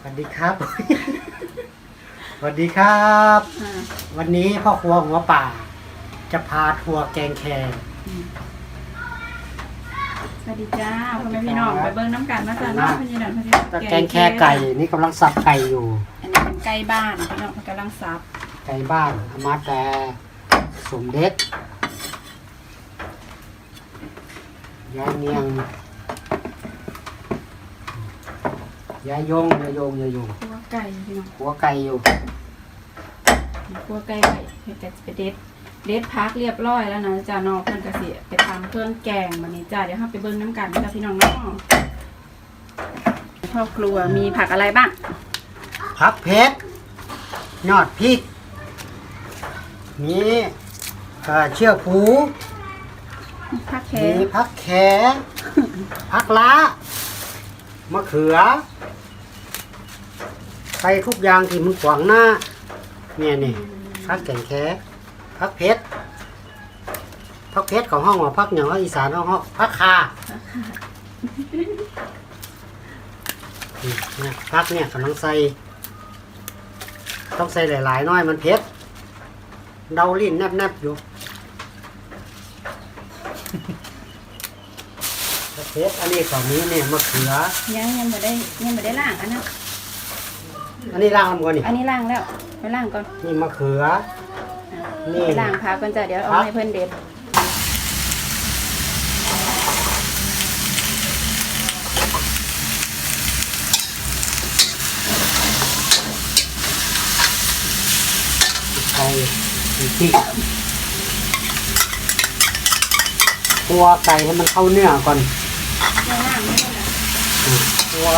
สวัสดีครับ สวัสดีครับ อ่าวันนี้พ่อครัวหัวป่า จะพาทัวร์แกงแครอืมสวัสดีจ้าพ่อแม่พี่น้องไปเบิ้งน้ำกันมาจ้าเน้องพี่น้องพี่น้องแต่แกงแครไก่นี่กำลังสับไก่อยู่ อันนี้เป็นไก่บ้านพี่น้องเขากำลังซับไก่บ้านอามาแต่สมเด็จยายเนียง ยายยงยายยงยายยงคั่วไก่พี่น้องหัวไก่อยู่คั่วไก่ไก่เฮ็ดแต่ไปเด็ดเด็ดพักเรียบร้อยแล้วนะจ้าน้องเพิ่นก็สิไปทำเครื่องแกงวันนี้จ้าเดี๋ยวเราไปเบิ้งน้ำกันจ้าพี่น้องเนาะพ่อครัวมีผักอะไรบ้างพักเพชรยอดพริกมีเอ่อเชื่อผูผักแคมีพักแขพักละ มะเขือไปทุกอย่างที่มันขวางหน้า เนี่ยนี่พักแก่งแคพักเพชรพักเพชรของห้องว่าพักเหนืออีสานของห้องพักคาเนี่ยพักเนี่ยกำลังใส่ต้องใส่หลายๆน้อยมันเพชรเดาลิ้นแนบๆอยู่ พักเพชรอันนี้ของนี้เนี่ยมะเขือ ยังยังไม่ได้ยังไม่ได้ล้างอันนั้นอันนี้ล่างมันก่อนนี่อันนี้ล้างแล้วไปล้างก่อนนี่มะเขือ นี่ ไปล้างพักก่อนจ้ะเดี๋ยวเอาครับให้เพิ่นเด็ดไก่พริกตัวไก่ให้มันเข้าเนื้อก่อนไม่ล้า งัว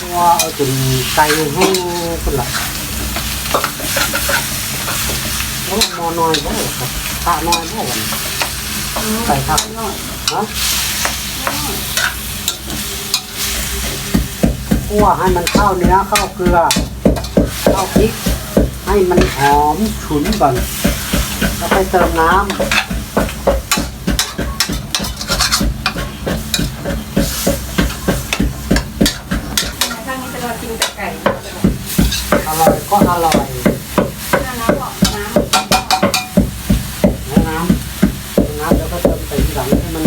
ตัวเอาจนไก่ห้งคนละโอ้มอน้อยบ่ครับตาน้อยบ่วันไก่ครับหน่อยฮะคั่วให้มันเข้าเนื้อเข้าเกลือเข้าพริก ให้มันหอมฉุนก่อนแล้วไปเติมน้ำ ข้างนี้จะรอกินกับไก่ อร่อย ก็อร่อยน้ำน้ำหรอน้ำแล้วน้ำน้ำแล้วก็เติมไปทีหลังให้มัน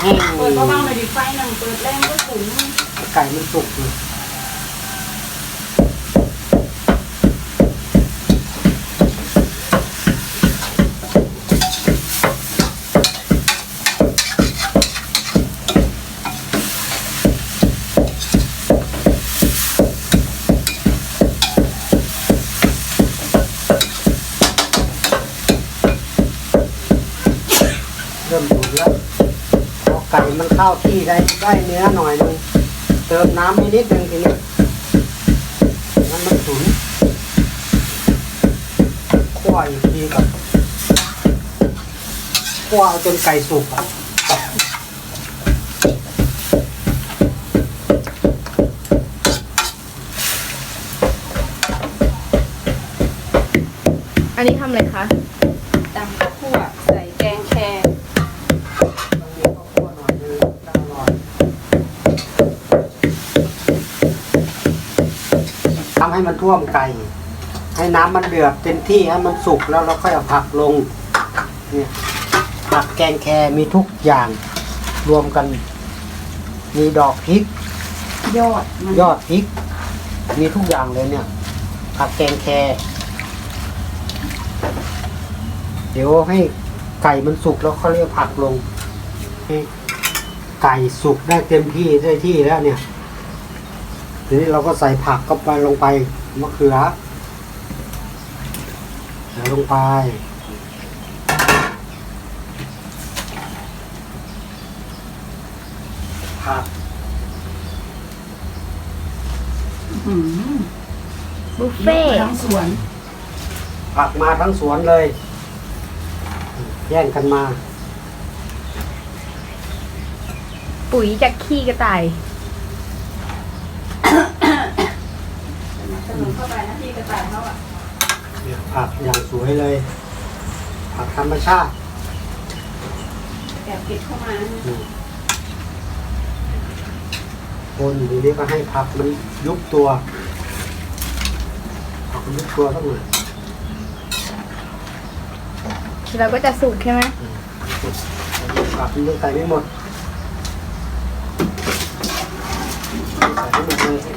แห้งเปิดเบาๆหน่อยดิไฟหนึ่งเปิดแรงก็ถึงไก่มันสุกเลยเริ่มสุกแล้วพอไก่มันเข้าที่ ได้ได้เนื้อหน่อยนึงเติมน้ำให้นิดนึงทีนี้มันมันฉุนคั่วอีกทีกับคั่วเอาจนไก่สุกอะอันนี้ทำอะไรคะตำข้าวคั่วใส่แกงแคร ต้องมีข้าวคั่วหน่อยนึงจะอร่อยทำ ให้มันท่วมไก่ ให้น้ำมันเดือดเต็มที่ให้มันสุกแล้วเราค่อยเอาผักลงเนี่ยผักแกงแครมีทุกอย่างรวมกัน มีดอกพริก ยอดมันยอดพริก มีทุกอย่างเลยเนี่ย ผักแกงแครเดี๋ยวให้ไก่มันสุกแล้วเขาเรียกผักลงให้ไก่สุกได้เต็มที่ได้ที่แล้วเนี่ย ทีนี้เราก็ใส่ผักเข้าไปลงไปมะเขือใส่ลงไปผักอืมบุฟเฟ่ทั้งสวน ผักมาทั้งสวนเลย แย่งกันมา ปุ๋ยจากขี้กระต่าย ขนมเข้าไปนะพี่กระต่ายเขาอะ เนี่ย ผักอย่างสวยเลย ผักธรรมชาติแอบเก็บเข้ามาอืมคนทีนี้ก็ให้ผักมันยุบตัว ผักมันยุบตัวสักหน่อยเราก็จะสุกใช่ไหมผักมันยังใส่ไม่หมดใส่ให้หมดเลย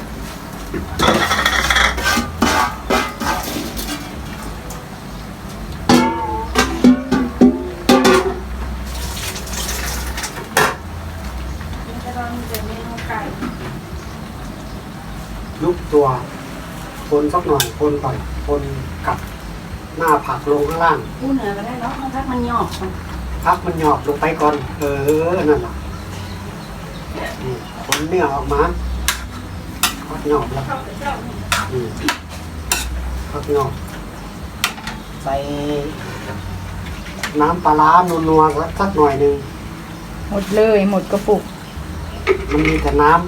ยุบตัวคนสักหน่อยคนก่อนคนกลับหน้าผักลงข้างล่างพูดเหนือก็ได้แล้วมันพักมันหยอกมันพักมันหยอบลงไปก่อน เออนั่นแหละนี่ผลเนื้อออกมาพักหยอบแล้วเข้าไปเจ้านี่นี่พักหยอบใส่น้ำปลาร้านัวๆสักหน่อยหนึ่งหมดเลยหมดกระปุก มันมีแต่น้ำ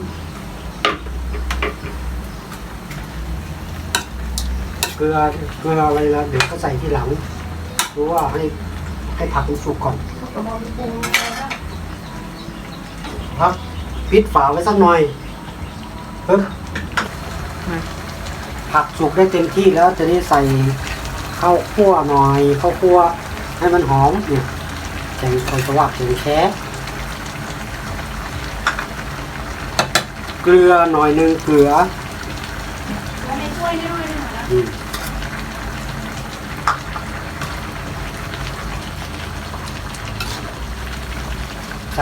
เก ลือเกลืออะไรแล้วเดี๋ยวก็ใส่ที่หลังรู้ว่าให้ให้ผักมันสุกก่อนกระบอกปรุงแล้วก็พักปิดฝาไว้สักหน่อยปึ๊บมาผักสุกได้เต็มที่แล้วจะได้ใส่ข้าวคั่วหน่อยข้าวคั่วให้มันหอมเนี่ยแกงคอยสวักแกงแค่เกลือหน่อยหนึงเกลือแล้วในถ้วยนิดหน่อยนึงนะอืม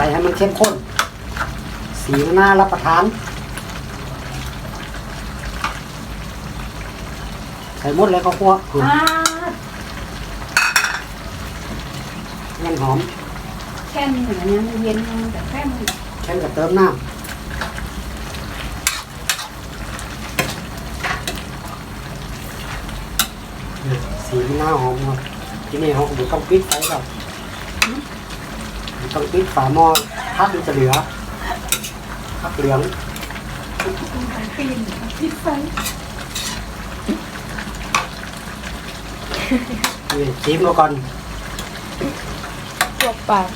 ส่ให้มันเข้มข้น สีมันน่ารับประทาน ใส่หมดเลยข้าวคั่วอืมอ่ามันหอม แค่นี้เหมือนเนี้ยมันเย็นมันแต่แค่มันแค่กับเติมน้ำเนี่ยสีมันน่าหอมเนาะทีนี้เขาไม่ต้องปิดไฟหรอกไม่ ต้องปิดฝาหม้อพักมันจะเหลือพักเหลืองปีนพิษไฟนี่ชิมมาก่อนลวกปาก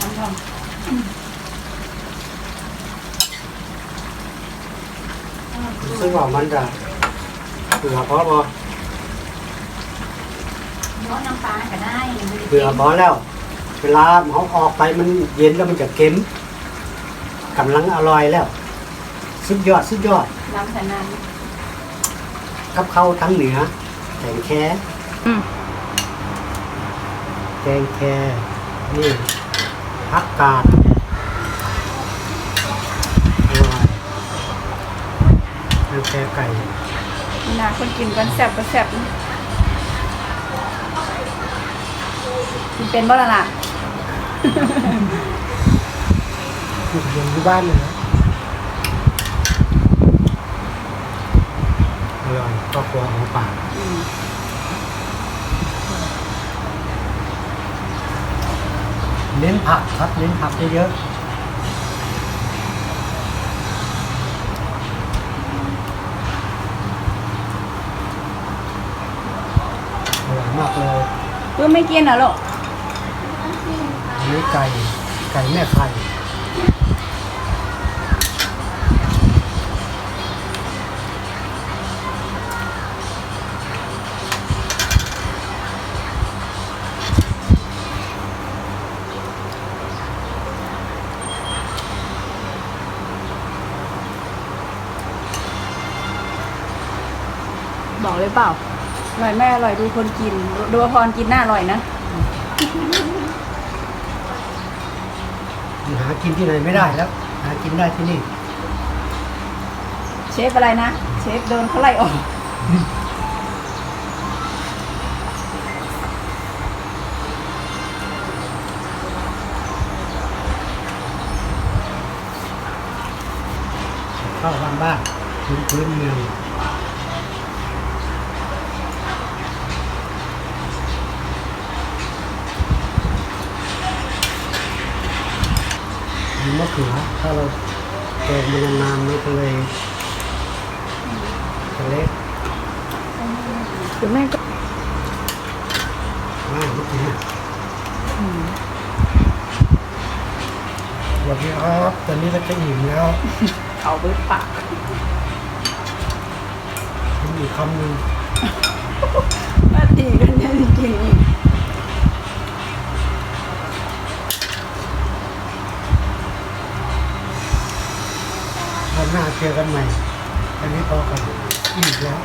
ลองลองซึ่งว่ามันจะเกลือพอพอ เนาะน้ำปลาก็ได้เกลือพอแล้ว เวลาเขาออกไปมันเย็นแล้วมันจะเค็มกำลังอร่อยแล้ว สุดยอดสุดยอดน้ำใส่น้กับข้าวทั้งเหนือแกงแค่อืมแกงแค่นี่ผักกาดอร่อยแกงแค่ไก่ำนี่นะคนกินกันแซ่บก็แซ่บ กินเป็นบ่ล่ะล่ะอยู่เรียนที่บ้านเลยนะอร่อยก็ครัวของป่าอืมเน้นผักครับเน้นผักเยอะๆอร่อยมากเลยเพื่อไม่กินเหรอลูก อันนี้ไก่ ไก่แม่ไข่บอกเลยเปล่าอร่อยแม่อร่อยดูคนกินดูพรกินน้าอร่อยนะ หากินที่ไหนไม่ได้แล้ว หากินได้ที่นี่ เชฟอะไรนะ เชฟโดนเขาไล่ออก เข้าบ้านบ้านพื้นพื้นเมือง มะเขือถ้าเราเติมมันนานๆมันก็เลยจะเล็กหรือแม่ก็ง่ายนิดนึงวันนี้ครับตอนนี้เราจะหิ่มแล้วเอาไว้ปากมีคำหนึ่ง ว่าตีกันเนี่จริง หน้าเจอกันใหม่อันนี้พอกันอีกแล้ว